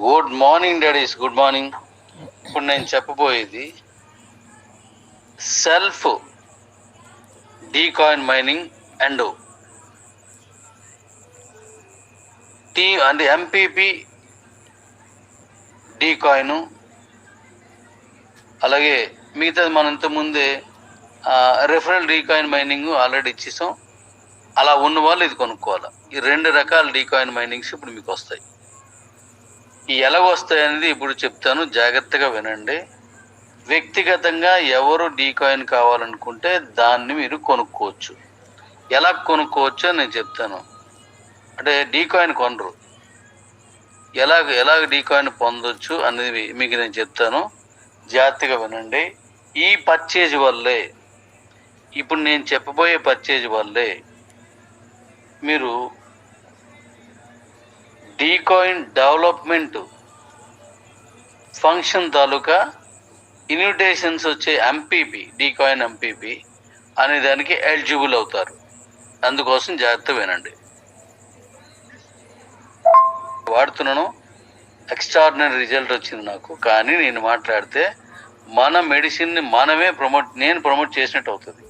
Good morning daddies good morning ఇప్పుడు నేను చెప్పబోయేది self DCoin mining and T అంటే ఎంపీపీ డీకాయిన్ అలాగే మిగతాది మనం ఇంతకుముందే రెఫరల్ డీకాయిన్ మైనింగ్ ఆల్రెడీ ఇచ్చేసాం. అలా ఉన్న వాళ్ళు ఇది కొనుక్కోవాలి. ఈ రెండు రకాల డీకాయిన్ మైనింగ్స్ ఇప్పుడు మీకు వస్తాయి. ఈ ఎలాగ వస్తాయి అనేది ఇప్పుడు చెప్తాను. జాగ్రత్తగా వినండి. వ్యక్తిగతంగా ఎవరు డీకాయిన్ కావాలనుకుంటే దాన్ని మీరు కొనుక్కోవచ్చు. ఎలా కొనుక్కోవచ్చు అని నేను చెప్తాను. అంటే డీకాయిన్ కొనరు. ఎలా ఎలా డీకాయిన్ పొందొచ్చు అనేది మీకు నేను చెప్తాను. జాగ్రత్తగా వినండి. ఈ పర్చేజ్ వల్లే ఇప్పుడు నేను చెప్పబోయే పర్చేజ్ వల్లే మీరు డీకాయిన్ డెవలప్మెంట్ ఫంక్షన్ తాలూకా ఇన్విటేషన్స్ వచ్చే ఎంపీపీ డీకాయిన్ ఎంపీపీ అనే దానికి ఎలిజిబుల్ అవుతారు. అందుకోసం జాగ్రత్త వినండి. వాడుతున్నాను. ఎక్స్ట్రాడినరీ రిజల్ట్ వచ్చింది నాకు. కానీ నేను మాట్లాడితే మన మెడిసిన్ని మనమే ప్రమోట్ నేను ప్రమోట్ చేసినట్టు అవుతుంది.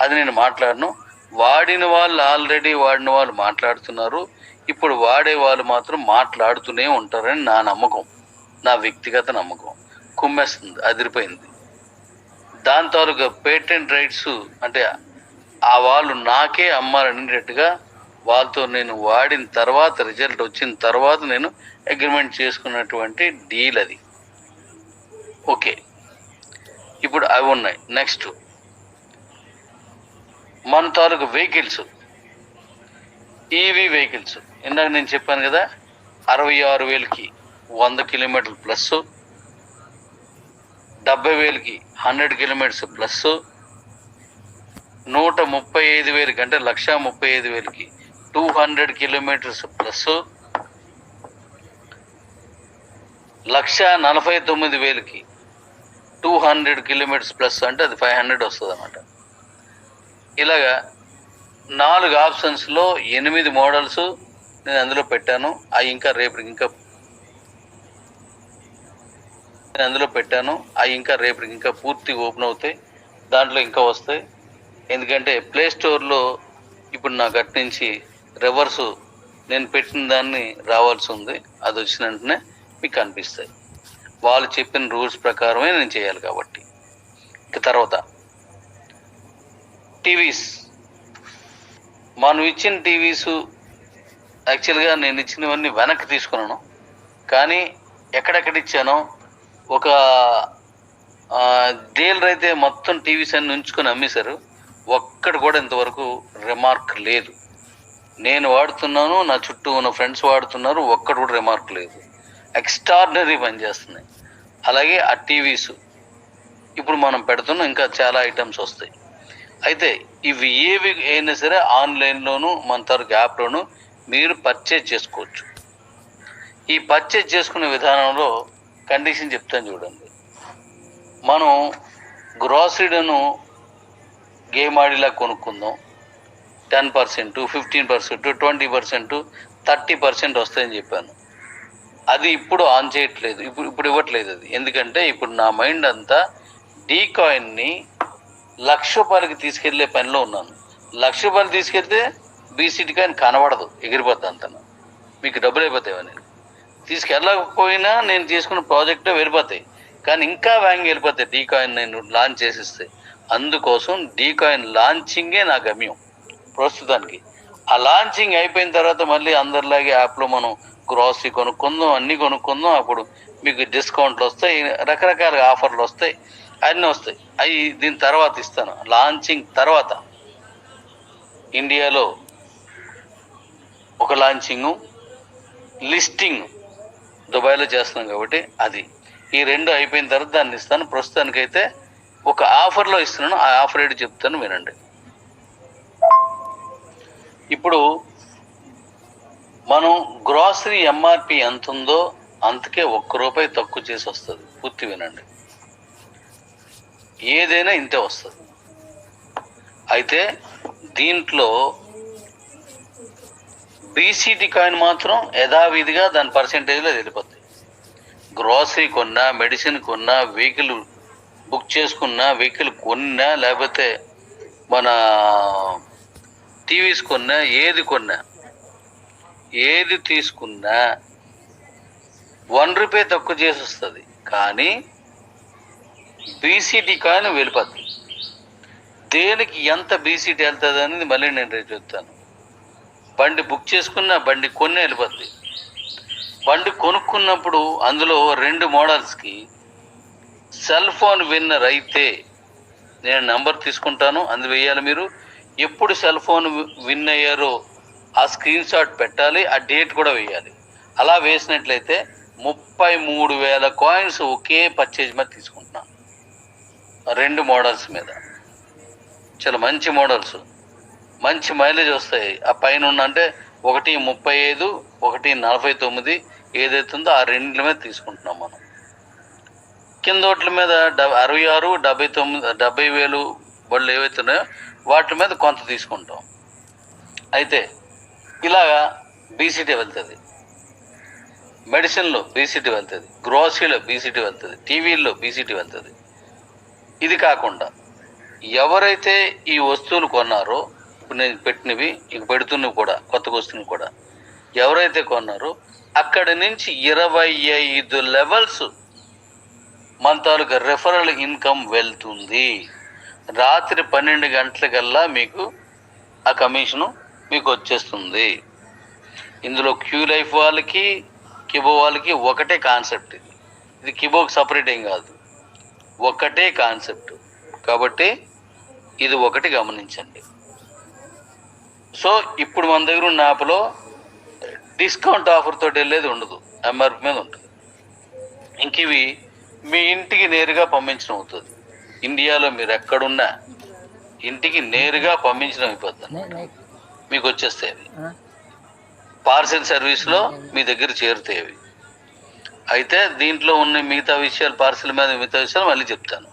అది నేను మాట్లాడను. వాడిన వాళ్ళు ఆల్రెడీ వాడిన వాళ్ళు మాట్లాడుతున్నారు. ఇప్పుడు వాడే వాళ్ళు మాత్రం మాట్లాడుతూనే ఉంటారని నా నమ్మకం. నా వ్యక్తిగత నమ్మకం. కుమ్మేస్తుంది అదిరిపోయింది. దాని తాలూకా పేటెంట్ రైట్స్ అంటే ఆ వాళ్ళు నాకే అమ్మాలనేటట్టుగా వాళ్ళతో నేను వాడిన తర్వాత రిజల్ట్ వచ్చిన తర్వాత నేను అగ్రిమెంట్ చేసుకున్నటువంటి డీల్ అది. ఓకే. ఇప్పుడు అవి ఉన్నాయి. నెక్స్ట్. మన తాలూకు వెహికల్స్. EV vehicles. ఇందాక నేను చెప్పాను కదా అరవై ఆరు వేలకి వంద కిలోమీటర్లు ప్లస్ డెబ్బై వేలకి హండ్రెడ్ కిలోమీటర్స్ ప్లస్ నూట ముప్పై ఐదు వేలకి అంటే లక్ష ముప్పై ఐదు వేలకి two hundred kilometres plus lakh నలభై తొమ్మిది వేలకి టూ హండ్రెడ్ కిలోమీటర్స్ ప్లస్ అంటే అది ఫైవ్ హండ్రెడ్ వస్తుంది అన్నమాట ఇలాగా నాలుగు ఆప్షన్స్లో ఎనిమిది మోడల్స్ నేను అందులో పెట్టాను. అవి ఇంకా రేపు ఇంకా నేను అందులో పెట్టాను. అవి ఇంకా రేపు ఇంకా పూర్తిగా ఓపెన్ అవుతాయి. దాంట్లో ఇంకా వస్తాయి. ఎందుకంటే ప్లే స్టోర్లో ఇప్పుడు నాకు అటు నుంచి రివర్స్ నేను పెట్టిన దాన్ని రావాల్సి ఉంది. అది వచ్చిన వెంటనే మీకు కనిపిస్తాయి. వాళ్ళు చెప్పిన రూల్స్ ప్రకారమే నేను చేయాలి కాబట్టి. ఇక తర్వాత టీవీస్. మనం ఇచ్చిన టీవీస్ యాక్చువల్గా నేను ఇచ్చినవన్నీ వెనక్కి తీసుకున్నాను. కానీ ఎక్కడెక్కడ ఇచ్చానో ఒక డీలర్ అయితే మొత్తం టీవీస్ అన్ని ఉంచుకొని అమ్మేశారు. ఒక్కడు కూడా ఇంతవరకు రిమార్క్ లేదు. నేను వాడుతున్నాను నా చుట్టూ ఉన్న ఫ్రెండ్స్ వాడుతున్నారు ఒక్కడు కూడా రిమార్క్ లేదు. ఎక్స్ట్రాడినరీ పనిచేస్తున్నాయి అలాగే ఆ టీవీస్. ఇప్పుడు మనం పెడుతున్నాం ఇంకా చాలా ఐటమ్స్ వస్తాయి. అయితే ఇవి ఏవి అయినా సరే ఆన్లైన్లోను మన తరకు యాప్లోను మీరు పర్చేజ్ చేసుకోవచ్చు. ఈ పర్చేజ్ చేసుకునే విధానంలో కండిషన్ చెప్తాను చూడండి. మనం గ్రాసరీలను గేమ్ ఆడిలా కొనుక్కుందాం. Ten percent fifteen percent twenty percent thirty percent వస్తాయని చెప్పాను. అది ఇప్పుడు ఆన్ చేయట్లేదు ఇప్పుడు ఇప్పుడు ఇవ్వట్లేదు అది. ఎందుకంటే ఇప్పుడు నా మైండ్ అంతా డీకాయిన్ని లక్ష రూపాయలకి తీసుకెళ్ళే పనిలో ఉన్నాను. లక్ష రూపాయలు తీసుకెళ్తే బీసీటీ కాయిన్ కనబడదు ఎగిరిపోద్ది అంత మీకు డబ్బులు అయిపోతాయి తీసుకెళ్ళకపోయినా నేను తీసుకున్న ప్రాజెక్టే వెళ్ళిపోతాయి. కానీ ఇంకా వ్యాంగ్ వెళ్ళిపోతాయి. డీ కాయిన్ నేను లాంచ్ చేసిస్తే. అందుకోసం డీ కాయిన్ లాంచింగే నా గమ్యం ప్రస్తుతానికి. ఆ లాంచింగ్ అయిపోయిన తర్వాత మళ్ళీ అందరిలాగే యాప్లో మనం గ్రాసరీ కొనుక్కుందాం అన్నీ కొనుక్కుందాం. అప్పుడు మీకు డిస్కౌంట్లు వస్తాయి రకరకాల ఆఫర్లు వస్తాయి. అన్నీ వస్తాయి. అవి దీని తర్వాత ఇస్తాను. లాంచింగ్ తర్వాత ఇండియాలో ఒక లాంచింగు లిస్టింగ్ దుబాయ్లో చేస్తున్నాం కాబట్టి అది. ఈ రెండు అయిపోయిన తర్వాత దాన్ని ఇస్తాను. ప్రస్తుతానికైతే ఒక ఆఫర్లో ఇస్తున్నాను. ఆ ఆఫర్ ఏంటి చెప్తాను వినండి. ఇప్పుడు మనం గ్రాసరీ ఎంఆర్పి ఎంత ఉందో అంతకే ఒక్క రూపాయి తక్కువ చేసి వస్తుంది. పూర్తి వినండి. ఏదైనా ఇంతే వస్తుంది. అయితే దీంట్లో బీసీటీ కాయిన్ మాత్రం యథావిధిగా దాని పర్సెంటేజ్లో వెళ్ళిపోతాయి. గ్రాసరీ కొన్నా మెడిసిన్ కొన్నా వెహికల్ బుక్ చేసుకున్నా వెహికల్ కొన్నా లేకపోతే మన టీవీస్ కొన్నా ఏది కొన్నా ఏది తీసుకున్నా వన్ రూపీ తక్కువ చేసి వస్తుంది. కానీ బీసీటీ కాని వెళ్ళిపోద్ది. దేనికి ఎంత బీసీటీ వెళ్తుంది అనేది మళ్ళీ నేను రేపు చెప్తాను. బండి బుక్ చేసుకున్న బండి కొన్ని వెళ్ళిపోద్ది. బండి కొనుక్కున్నప్పుడు అందులో రెండు మోడల్స్కి సెల్ ఫోన్ విన్నర్ అయితే నేను నెంబర్ తీసుకుంటాను. అందు వేయాలి మీరు. ఎప్పుడు సెల్ ఫోన్ విన్ అయ్యారో ఆ స్క్రీన్ షాట్ పెట్టాలి. ఆ డేట్ కూడా వేయాలి. అలా వేసినట్లయితే ముప్పై మూడు వేల కాయిన్స్ ఒకే పర్చేజ్ మీద తీసుకుంటున్నాను. రెండు మోడల్స్ మీద. చాలా మంచి మోడల్స్. మంచి మైలేజ్ వస్తాయి. ఆ పైన ఉన్న అంటే ఒకటి ముప్పై ఐదు ఒకటి నలభై తొమ్మిది ఏదైతే ఉందో ఆ రెండింటి మీద తీసుకుంటున్నాం మనం. కింద వాటి మీద అరవై ఆరు డెబ్బై తొమ్మిది డెబ్బై వేలు బళ్ళు ఏవైతే ఉన్నాయో వాటి మీద కొంత తీసుకుంటాం. అయితే ఇలాగా బీసీటీ వెళ్తుంది. మెడిసిన్లో బీసీటీ వెళ్తుంది. గ్రోసరీలో బీసీటీ వెళ్తుంది. టీవీల్లో బీసీటీ వెళ్తుంది. ఇది కాకుండా ఎవరైతే ఈ వస్తువులు కొన్నారో ఇప్పుడు నేను పెట్టినవి ఇంక పెడుతున్నవి కూడా కొత్తగా వస్తున్నవి కూడా ఎవరైతే కొన్నారో అక్కడి నుంచి ఇరవై ఐదు లెవెల్స్ మన తాలూకా రెఫరల్ ఇన్కమ్ వెళ్తుంది. రాత్రి పన్నెండు గంటలకల్లా మీకు ఆ కమిషను మీకు వచ్చేస్తుంది. ఇందులో క్యూ లైఫ్ వాళ్ళకి కిబో వాళ్ళకి ఒకటే కాన్సెప్ట్ ఇది ఇది కిబోకి సపరేట్ ఏం కాదు. ఒకటే కాన్సెప్ట్. కాబట్టి ఇది ఒకటి గమనించండి. సో ఇప్పుడు మన దగ్గర ఉన్న యాప్లో డిస్కౌంట్ ఆఫర్తో వెళ్ళేది ఉండదు. ఎంఆర్పి మీద ఉంటుంది. ఇంక ఇవి మీ ఇంటికి నేరుగా పంపించడం అవుతుంది. ఇండియాలో మీరు ఎక్కడున్నా ఇంటికి నేరుగా పంపించడం అయిపోతుంది మీకు వచ్చేస్తాయి పార్సెల్ సర్వీస్లో మీ దగ్గర చేరుతాయి అయితే దీంట్లో ఉన్న మిగతా విషయాలు పార్సెల్ మీద మిగతా విషయాలు మళ్ళీ చెప్తాను.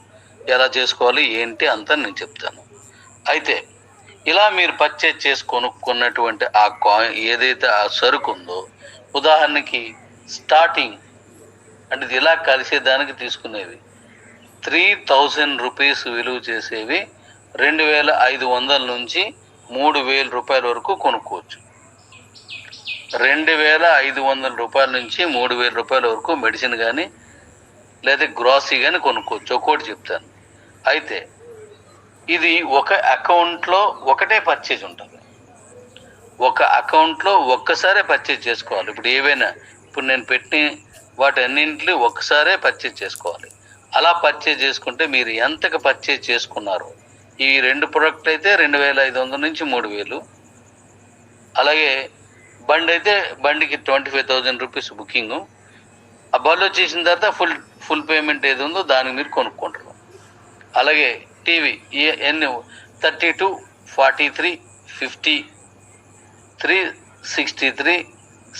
ఎలా చేసుకోవాలి ఏంటి అంతా నేను చెప్తాను. అయితే ఇలా మీరు పర్చేజ్ చేసి కొనుక్కున్నటువంటి ఆ కాయిన్ ఏదైతే ఆ సరుకు ఉందో ఉదాహరణకి స్టార్టింగ్ అంటే ఇది ఇలా కలిసేదానికి తీసుకునేవి త్రీ థౌజండ్ రూపీస్ విలువ చేసేవి రెండు వేల ఐదు వందల నుంచి మూడు వేల రూపాయల వరకు కొనుక్కోవచ్చు. రెండు వేల ఐదు వందల రూపాయల నుంచి మూడు వేల రూపాయల వరకు మెడిసిన్ కానీ లేదా గ్రాసరీ కానీ కొనుక్కోవచ్చు. ఒకటి చెప్తాను. అయితే ఇది ఒక అకౌంట్లో ఒకటే పర్చేజ్ ఉంటుంది. ఒక అకౌంట్లో ఒక్కసారే పర్చేజ్ చేసుకోవాలి. ఇప్పుడు ఏవైనా ఇప్పుడు నేను పెట్టిన వాటి అన్నింటినీ ఒక్కసారే పర్చేజ్ చేసుకోవాలి. అలా పర్చేజ్ చేసుకుంటే మీరు ఎంతకు పర్చేజ్ చేసుకున్నారు ఈ రెండు ప్రొడక్ట్ అయితే రెండు వేల ఐదు వందల నుంచి మూడు వేలు. అలాగే బండి అయితే బండికి twenty five thousand rupees booking. ఆ బండి చేసిన తర్వాత ఫుల్ ఫుల్ పేమెంట్ ఏది ఉందో దానికి మీరు కొనుక్కుంటారు. అలాగే టీవీ ఎన్ని thirty two forty three fifty three sixty three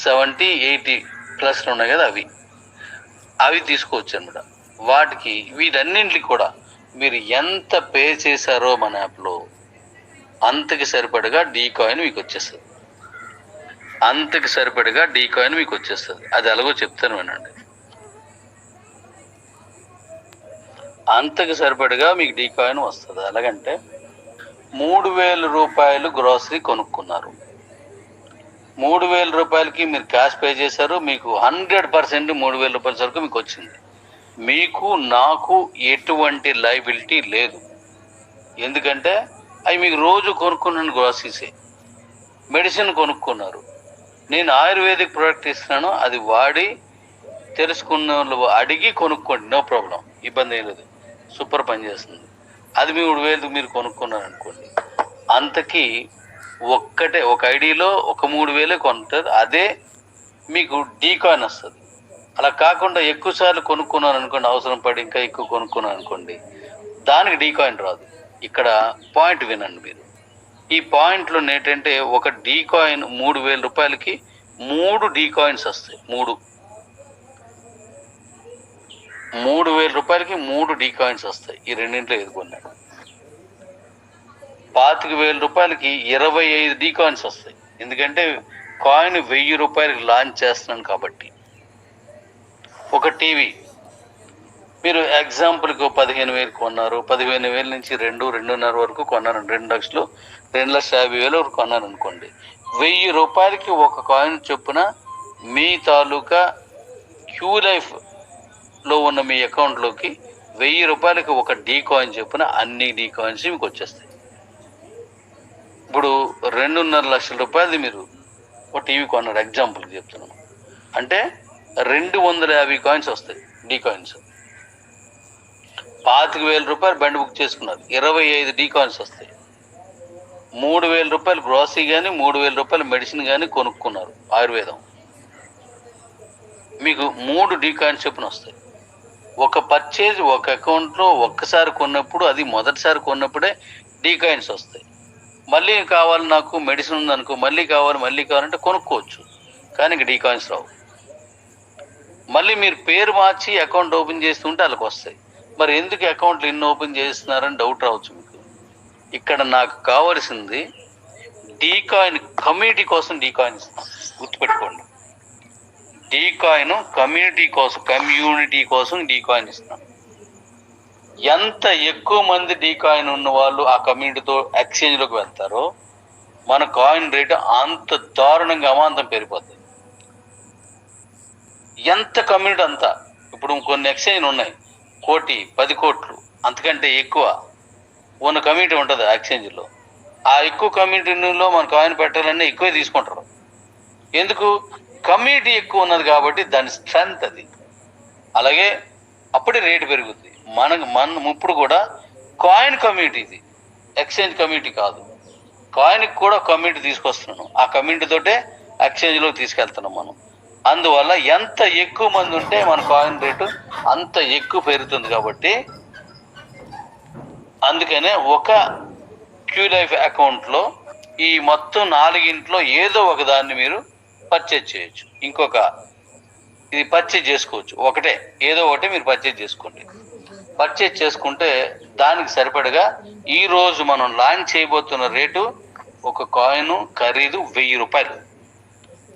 seventy eighty ప్లస్లు ఉన్నాయి కదా అవి. అవి తీసుకోవచ్చు అనమాట. వాటికి వీటన్నింటికి కూడా మీరు ఎంత పే చేశారో మన యాప్లో అంతకి సరిపడగా డీ కాయిన్ మీకు వచ్చేస్తుంది. అంతకి సరిపడగా డీ కాయిన్ మీకు వచ్చేస్తుంది. అది ఎలాగో చెప్తాను వినండి. అంతకి సరిపడగా మీకు డీ కాయిన్ వస్తుంది. ఎలాగంటే మూడు వేల రూపాయలు గ్రోసరీ కొనుక్కున్నారు. మూడు వేల రూపాయలకి మీరు క్యాష్ పే చేశారు. మీకు హండ్రెడ్ పర్సెంట్ మూడు వేల రూపాయల వరకు మీకు వచ్చింది. మీకు నాకు ఎటువంటి లైబిలిటీ లేదు. ఎందుకంటే అవి మీకు రోజు కొనుక్కున్నాను గ్రాసరీసే. మెడిసిన్ కొనుక్కున్నారు. నేను ఆయుర్వేదిక్ ప్రోడక్ట్ ఇస్తున్నాను అది వాడి తెలుసుకున్న వాళ్ళు అడిగి కొనుక్కోండి నో ప్రాబ్లం ఇబ్బంది ఏం లేదు. సూపర్ పని చేస్తుంది. అది మీ మూడు వేలు మీరు కొనుక్కున్నారు అనుకోండి. అంతకీ ఒక్కటే ఒక ఐడిలో ఒక మూడు వేలే కొంటుంది అదే మీకు డీకాయిన్ వస్తుంది. అలా కాకుండా ఎక్కువ సార్లు కొనుక్కున్నాను అనుకోండి అవసరం పడి ఇంకా ఎక్కువ కొనుక్కున్నాను అనుకోండి దానికి డీకాయిన్ రాదు. ఇక్కడ పాయింట్ వినండి మీరు. ఈ పాయింట్లో ఏంటంటే ఒక డీ కాయిన్ మూడు వేల రూపాయలకి మూడు డీ కాయిన్స్ వస్తాయి. మూడు. మూడు వేల రూపాయలకి మూడు డీ కాయిన్స్ వస్తాయి. ఈ రెండింటిలో ఏది కొన్నాడు? పాతిక వేల రూపాయలకి ఇరవై ఐదు డీ కాయిన్స్ వస్తాయి. ఎందుకంటే కాయిన్ వెయ్యి రూపాయలకి లాంచ్ చేస్తున్నాను కాబట్టి. ఒక టీవీ మీరు ఎగ్జాంపుల్కి పదిహేను వేలు కొన్నారు. పదిహేను వేల నుంచి రెండు రెండున్నర వరకు కొన్నారు రెండు లక్షలు రెండు లక్షల యాభై వేలు వరకు కొన్నారు అనుకోండి వెయ్యి రూపాయలకి ఒక కాయిన్ చొప్పున మీ తాలూకా క్యూ లైఫ్లో ఉన్న మీ అకౌంట్లోకి వెయ్యి రూపాయలకి ఒక డీ కాయిన్ చొప్పున అన్ని డీ కాయిన్స్ మీకు వచ్చేస్తాయి. ఇప్పుడు రెండున్నర లక్షల రూపాయలది మీరు ఒక టీవీ కొన్నారు. ఎగ్జాంపుల్కి చెప్తున్నాను. అంటే రెండు వందల యాభై కాయిన్స్ వస్తాయి డీ కాయిన్స్ పాతిక వేల రూపాయలు బండి బుక్ చేసుకున్నారు. ఇరవై ఐదు డీకాయిన్స్ వస్తాయి. మూడు వేల రూపాయలు గ్రోసరీ కానీ మూడు వేల రూపాయలు మెడిసిన్ కానీ కొనుక్కున్నారు ఆయుర్వేదం. మీకు మూడు డీకాయిన్స్ చొప్పున వస్తాయి. ఒక పర్చేజ్ ఒక అకౌంట్లో ఒక్కసారి కొన్నప్పుడు అది మొదటిసారి కొన్నప్పుడే డీకాయిన్స్ వస్తాయి. మళ్ళీ కావాలి నాకు మెడిసిన్ ఉందనుకో మళ్ళీ కావాలి మళ్ళీ కావాలంటే కొనుక్కోవచ్చు. కానీ డీకాయిన్స్ రావు. మళ్ళీ మీరు పేరు మార్చి అకౌంట్ ఓపెన్ చేస్తుంటే వాళ్ళకి వస్తాయి. మరి ఎందుకు అకౌంట్లు ఇన్ని ఓపెన్ చేస్తున్నారని డౌట్ రావచ్చు మీకు. ఇక్కడ నాకు కావలసింది డీ కాయిన్ కమ్యూనిటీ కోసం డీకాయిన్ గుర్తుపెట్టుకోండి. డీకాయిన్ కమ్యూనిటీ కోసం కమ్యూనిటీ కోసం డీ కాయిన్ ఎంత ఎక్కువ మంది డీ కాయిన్ ఉన్న వాళ్ళు ఆ కమ్యూనిటీతో ఎక్స్చేంజ్లోకి వెళ్తారో మన కాయిన్ రేటు అంత దారుణంగా అమాంతం పెరిగిపోతుంది ఎంత కమ్యూనిటీ అంత? ఇప్పుడు కొన్ని ఎక్స్చేంజ్లు ఉన్నాయి. కోటి పది కోట్లు అంతకంటే ఎక్కువ ఉన్న కమ్యూనిటీ ఉంటుంది ఎక్స్చేంజ్లో ఆ ఎక్కువ కమ్యూనిటీలో మన కాయిన్ పెట్టాలన్నా ఎక్కువే తీసుకుంటారు. ఎందుకు? కమ్యూనిటీ ఎక్కువ ఉన్నది కాబట్టి దాని స్ట్రెంగ్త్ అది. అలాగే అప్పుడే రేటు పెరుగుద్ది. మనకు మన ఇప్పుడు కూడా కాయిన్ కమ్యూనిటీ ఇది. ఎక్స్చేంజ్ కమ్యూనిటీ కాదు. కాయిన్కి కూడా కమ్యూనిటీ తీసుకొస్తున్నాను. ఆ కమ్యూనిటీతోటే ఎక్స్చేంజ్లోకి తీసుకెళ్తున్నాం మనం. అందువల్ల ఎంత ఎక్కువ మంది ఉంటే మన కాయిన్ రేటు అంత ఎక్కువ పెరుగుతుంది కాబట్టి అందుకనే ఒక క్యూ లైఫ్ అకౌంట్లో ఈ మొత్తం నాలుగింట్లో ఏదో ఒక దాన్ని మీరు పర్చేజ్ చేయొచ్చు. ఇంకొక ఇది పర్చేజ్ చేసుకోవచ్చు. ఒకటే. ఏదో ఒకటి మీరు పర్చేజ్ చేసుకోండి. పర్చేజ్ చేసుకుంటే దానికి సరిపడగా ఈరోజు మనం లాంచ్ చేయబోతున్న రేటు ఒక కాయిన్ ఖరీదు వెయ్యి రూపాయలు.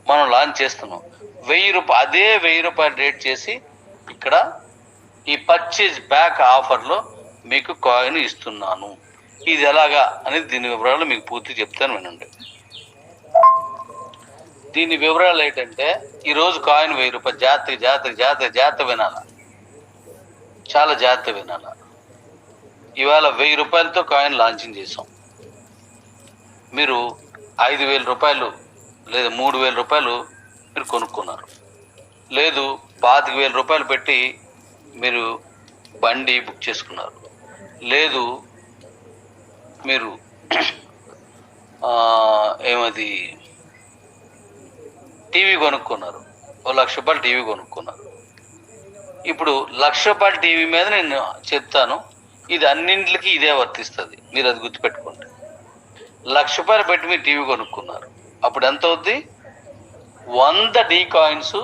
మనం లాంచ్ చేస్తున్నాం. వెయ్యి రూపాయలు అదే వెయ్యి రూపాయలు రేట్ చేసి ఇక్కడ ఈ పర్చేజ్ బ్యాక్ ఆఫర్లో మీకు కాయిన్ ఇస్తున్నాను. ఇది ఎలాగా అనేది దీని వివరాలు మీకు పూర్తి చెప్తాను వినండి. దీని వివరాలు ఏంటంటే ఈరోజు కాయిన్ వెయ్యి రూపాయలు జాగ్రత్త జాగ్రత్త జాగ్రత్త జాగ్రత్త వినాల? చాలా జాగ్రత్త వినాల? ఇవాళ వెయ్యి రూపాయలతో కాయిన్ లాంచింగ్ చేసాం మీరు ఐదు వేల రూపాయలు లేదు మూడు వేల రూపాయలు మీరు కొనుక్కున్నారు. లేదు పాతిక వేల రూపాయలు పెట్టి మీరు బండి బుక్ చేసుకున్నారు. లేదు మీరు ఏమది టీవీ కొనుక్కున్నారు. ఓ లక్ష రూపాయలు టీవీ కొనుక్కున్నారు. ఇప్పుడు లక్ష రూపాయల టీవీ మీద నేను చెప్తాను ఇది అన్నింటికి ఇదే వర్తిస్తుంది. మీరు అది గుర్తుపెట్టుకోండి. లక్ష రూపాయలు పెట్టి మీరు టీవీ కొనుక్కున్నారు. అప్పుడు ఎంత అవుద్ది? వంద డీ కాయిన్స్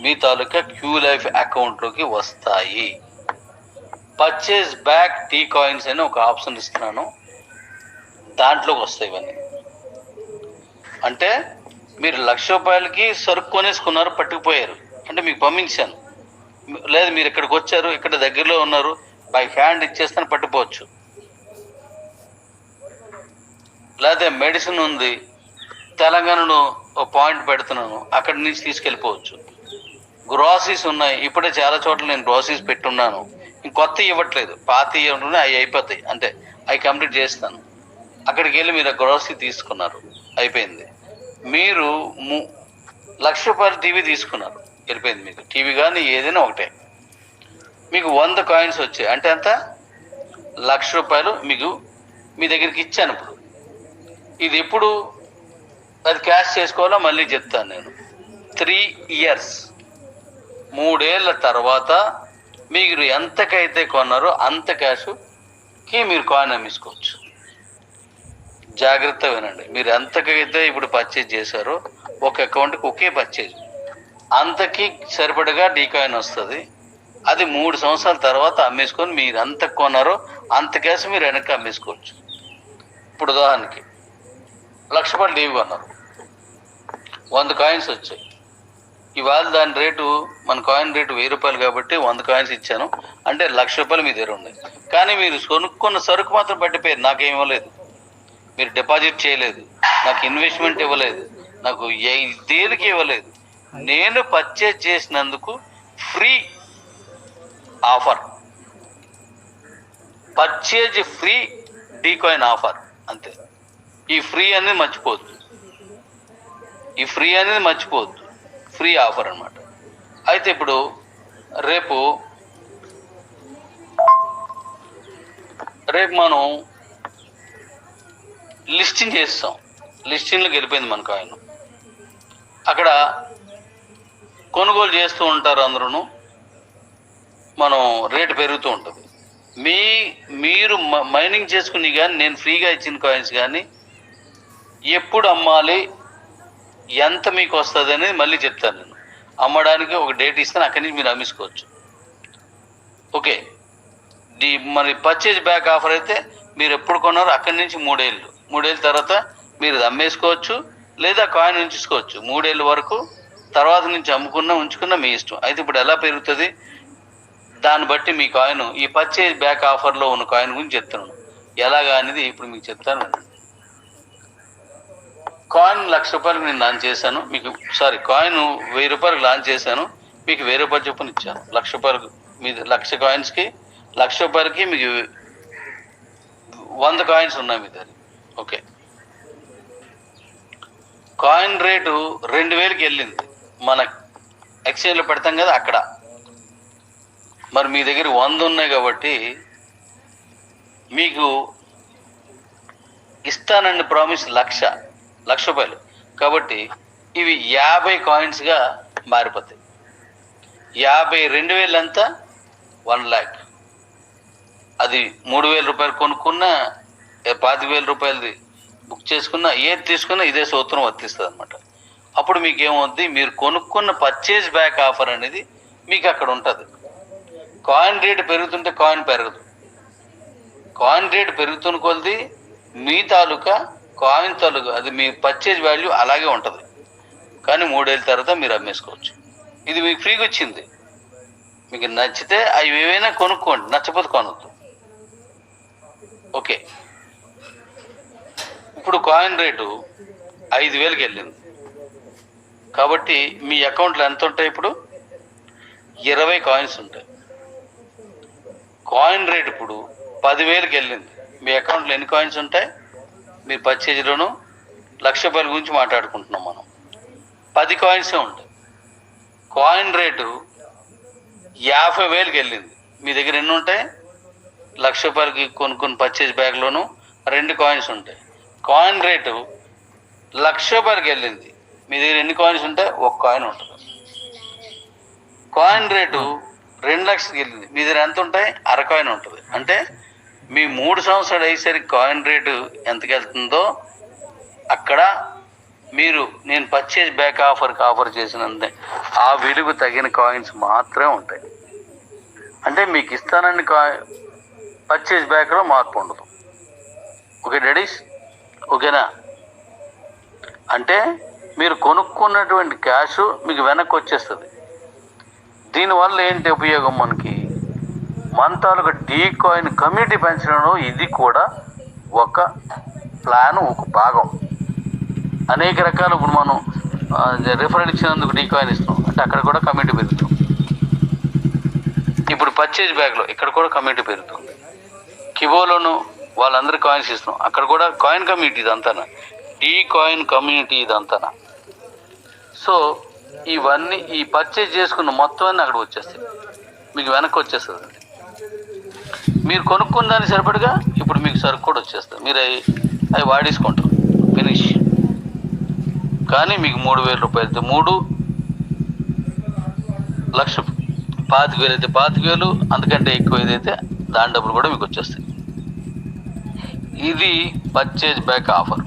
మీ తాలూకా క్యూ లైఫ్ అకౌంట్లోకి వస్తాయి. పర్చేజ్ బ్యాక్ టీ కాయిన్స్ అని ఒక ఆప్షన్ ఇస్తున్నాను. దాంట్లోకి వస్తాయి ఇవన్నీ. అంటే మీరు లక్ష రూపాయలకి సరుకు కొనేసుకున్నారు పట్టుకుపోయారు. అంటే మీకు పంపించాను. లేదు మీరు ఇక్కడికి వచ్చారు ఇక్కడ దగ్గరలో ఉన్నారు. బై హ్యాండ్ ఇచ్చేస్తాను పట్టుకోవచ్చు లేదా మెడిసిన్ ఉంది. తెలంగాణలో ఒక పాయింట్ పెడుతున్నాను. అక్కడి నుంచి తీసుకెళ్ళిపోవచ్చు. గ్రాసరీస్ ఉన్నాయి. ఇప్పుడే చాలా చోట్ల నేను గ్రాసరీస్ పెట్టున్నాను. ఇంకొత్త ఇవ్వట్లేదు. పాత ఇవ్వడం అవి అయిపోతాయి. అంటే అవి కంప్లీట్ చేస్తాను. అక్కడికి వెళ్ళి మీరు గ్రాసరీ తీసుకున్నారు. అయిపోయింది. మీరు ము- లక్ష రూపాయలు టీవీ తీసుకున్నారు. వెళ్ళిపోయింది మీకు. టీవీ కానీ ఏదైనా ఒకటే. మీకు వంద కాయిన్స్ వచ్చాయి. అంటే ఎంత? లక్ష రూపాయలు మీకు మీ దగ్గరికి ఇచ్చాను ఇప్పుడు. ఇది ఎప్పుడు? అది క్యాష్ చేసుకోవాలో? మళ్ళీ చెప్తాను నేను. త్రీ ఇయర్స్ మూడేళ్ళ తర్వాత మీరు ఎంతకైతే కొన్నారో అంత క్యాష్కి మీరు కాయిన్ అమ్మేసుకోవచ్చు. జాగ్రత్త వినండి. మీరు ఎంతకైతే ఇప్పుడు పర్చేజ్ చేశారో ఒక అకౌంట్కి ఒకే పర్చేజ్ అంతకి సరిపడగా డీకాయిన్ వస్తుంది. అది మూడు సంవత్సరాల తర్వాత అమ్మేసుకొని మీరు ఎంత కొన్నారో అంత క్యాష్ మీరు వెనక్కి అమ్మేసుకోవచ్చు. ఇప్పుడు ఉదాహరణకి లక్ష రూపాయలు టీవీ కొన్నారు. వంద కాయిన్స్ వచ్చాయి. ఇవాళ దాని రేటు మన కాయిన్ రేటు వెయ్యి రూపాయలు కాబట్టి వంద కాయిన్స్ ఇచ్చాను. అంటే లక్ష రూపాయలు మీ దగ్గర ఉన్నాయి. కానీ మీరు కొనుక్కున్న సరుకు మాత్రం పట్టిపోయారు నాకేం ఇవ్వలేదు. మీరు డిపాజిట్ చేయలేదు. నాకు ఇన్వెస్ట్మెంట్ ఇవ్వలేదు. నాకు దేనికి ఇవ్వలేదు. నేను పర్చేజ్ చేసినందుకు free offer purchase free D coin offer అంతే. ఈ ఫ్రీ అనేది మర్చిపోవద్దు. ఈ ఫ్రీ అనేది మర్చిపోవద్దు. ఫ్రీ ఆఫర్ అన్నమాట. అయితే ఇప్పుడు రేపు రేపు మనం లిస్టింగ్ చేస్తాం. లిస్టింగ్లోకి వెళ్ళిపోయింది మన కాయిన్ అక్కడ కొనుగోలు చేస్తూ ఉంటారు అందరూ మనం రేటు పెరుగుతూ ఉంటుంది. మీ మీరు మ- మైనింగ్ చేసుకుని కానీ నేను ఫ్రీగా ఇచ్చిన కాయిన్స్ కానీ ఎప్పుడు అమ్మాలి? ఎంత మీకు వస్తుంది అనేది మళ్ళీ చెప్తాను నేను. అమ్మడానికి ఒక డేట్ ఇస్తాను అక్కడి నుంచి మీరు అమ్మేసుకోవచ్చు ఓకే. ది మరి పర్చేజ్ బ్యాక్ ఆఫర్ అయితే మీరు ఎప్పుడు కొన్నారో అక్కడి నుంచి మూడేళ్ళు. మూడేళ్ళ తర్వాత మీరు ఇది అమ్మేసుకోవచ్చు లేదా కాయిన్ ఉంచుకోవచ్చు. మూడేళ్ళ వరకు తర్వాత నుంచి అమ్ముకున్నా ఉంచుకున్నా మీ ఇష్టం. అయితే ఇప్పుడు ఎలా పెరుగుతుంది? దాన్ని బట్టి మీ కాయిన్ ఈ పర్చేజ్ బ్యాక్ ఆఫర్లో ఉన్న కాయిన్ గురించి చెప్తున్నాను ఎలాగా అనేది ఇప్పుడు మీకు చెప్తాను వినండి. కాయిన్ లక్ష రూపాయలకు నేను లాంచ్ చేశాను. మీకు సారీ కాయిన్ వెయ్యి రూపాయలకు లాంచ్ చేశాను. మీకు వెయ్యి రూపాయలు చొప్పున ఇచ్చాను. లక్ష రూపాయలకు మీ లక్ష కాయిన్స్కి లక్ష రూపాయలకి మీకు వంద కాయిన్స్ ఉన్నాయి మీ దగ్గర. ఓకే. కాయిన్ రేటు రెండు వేలకి వెళ్ళింది. మన ఎక్స్చేంజ్లో పెడతాం కదా అక్కడ. మరి మీ దగ్గర వంద ఉన్నాయి కాబట్టి మీకు ఇస్తానండి ప్రామిస్ లక్ష. లక్ష రూపాయలు. కాబట్టి ఇవి యాభై కాయిన్స్గా మారిపోతాయి. యాభై రెండు వేలు ఎంత? వన్ ల్యాక్. అది మూడు వేల రూపాయలు కొనుక్కున్న పాతి వేల రూపాయలది బుక్ చేసుకున్న ఏది తీసుకున్నా ఇదే సూత్రం వర్తిస్తుంది అనమాట అప్పుడు మీకు ఏమవుద్ది మీరు కొనుక్కున్న పర్చేజ్ బ్యాక్ ఆఫర్ అనేది మీకు అక్కడ ఉంటుంది. కాయిన్ రేట్ పెరుగుతుంటే కాయిన్ పెరగదు. కాయిన్ రేట్ పెరుగుతున్న కొలది మీ తాలూకా కాయిన్ తలుగు అది మీ పర్చేజ్ వాల్యూ అలాగే ఉంటుంది. కానీ మూడేళ్ళ తర్వాత మీరు అమ్మేసుకోవచ్చు. ఇది మీకు ఫ్రీగా వచ్చింది. మీకు నచ్చితే అవి ఏవైనా కొనుక్కోండి. నచ్చపోతే కొనొద్దు. ఓకే. ఇప్పుడు కాయిన్ రేటు ఐదు వేలకి వెళ్ళింది. కాబట్టి మీ అకౌంట్లో ఎంత ఉంటాయి ఇప్పుడు? ఇరవై కాయిన్స్ ఉంటాయి. కాయిన్ రేట్ ఇప్పుడు పదివేలకి వెళ్ళింది. మీ అకౌంట్లో ఎన్ని కాయిన్స్ ఉంటాయి? మీ పర్చేజ్లోను లక్ష రూపాయల గురించి మాట్లాడుకుంటున్నాం మనం. పది కాయిన్సే ఉంటాయి. కాయిన్ రేటు యాభై వేలకు వెళ్ళింది. మీ దగ్గర ఎన్ని ఉంటాయి? లక్ష రూపాయలకి కొన్ని పర్చేజ్ బ్యాగ్లోను రెండు కాయిన్స్ ఉంటాయి. కాయిన్ రేటు లక్ష రూపాయలకి వెళ్ళింది. మీ దగ్గర ఎన్ని కాయిన్స్ ఉంటాయి? ఒక కాయిన్ ఉంటుంది. కాయిన్ రేటు రెండు లక్షలకి వెళ్ళింది. మీ దగ్గర ఎంత ఉంటాయి? అర కాయిన్ ఉంటుంది. అంటే మీ మూడు సంవత్సరాలు అయ్యేసరికి కాయిన్ రేటు ఎంతకెళ్తుందో అక్కడ మీరు నేను పర్చేజ్ బ్యాక్ ఆఫర్కి ఆఫర్ చేసినంతే ఆ విలువ తగిన కాయిన్స్ మాత్రమే ఉంటాయి. అంటే మీకు ఇస్తానని కాయిన్ పర్చేజ్ బ్యాక్లో మార్పు ఉండదు. Okay daddies? ఓకేనా? అంటే మీరు కొనుక్కున్నటువంటి క్యాష్ మీకు వెనక్కి వచ్చేస్తుంది. దీనివల్ల ఏంటి ఉపయోగం మనకి? మన డీ కాయిన్ కమిటీ పెంచడంలో ఇది కూడా ఒక ప్లాన్ ఒక భాగం. అనేక రకాలు ఇప్పుడు మనం రిఫరెన్స్ ఇచ్చినందుకు డీ కాయిన్ ఇస్తాం అంటే అక్కడ కూడా కమిటీ పెరుగుతాం ఇప్పుడు పర్చేజ్ బ్యాగ్లో ఇక్కడ కూడా కమిటీ పెరుగుతుంది. కిబోలోను వాళ్ళందరూ కాయిన్స్ ఇస్తున్నాం. అక్కడ కూడా కాయిన్ కమ్యూనిటీ ఇదంతా డీ కాయిన్ కమ్యూనిటీ ఇదంతా సో ఇవన్నీ ఈ పర్చేజ్ చేసుకున్న మొత్తం అన్నీ అక్కడికి వచ్చేస్తాయి. మీకు వెనక్కి వచ్చేస్తుంది. మీరు కొనుక్కున్న దానికి సరిపడగా ఇప్పుడు మీకు సరుకు కూడా వచ్చేస్తుంది మీరు అవి అవి వాడేసుకుంటారు. ఫినిష్ కానీ మీకు మూడు వేల రూపాయలు మూడు లక్ష పాతిక వేలు అయితే పాతిక వేలు అందుకంటే ఎక్కువ ఏదైతే దాని డబ్బులు కూడా మీకు వచ్చేస్తాయి. ఇది పర్చేజ్ బ్యాక్ ఆఫర్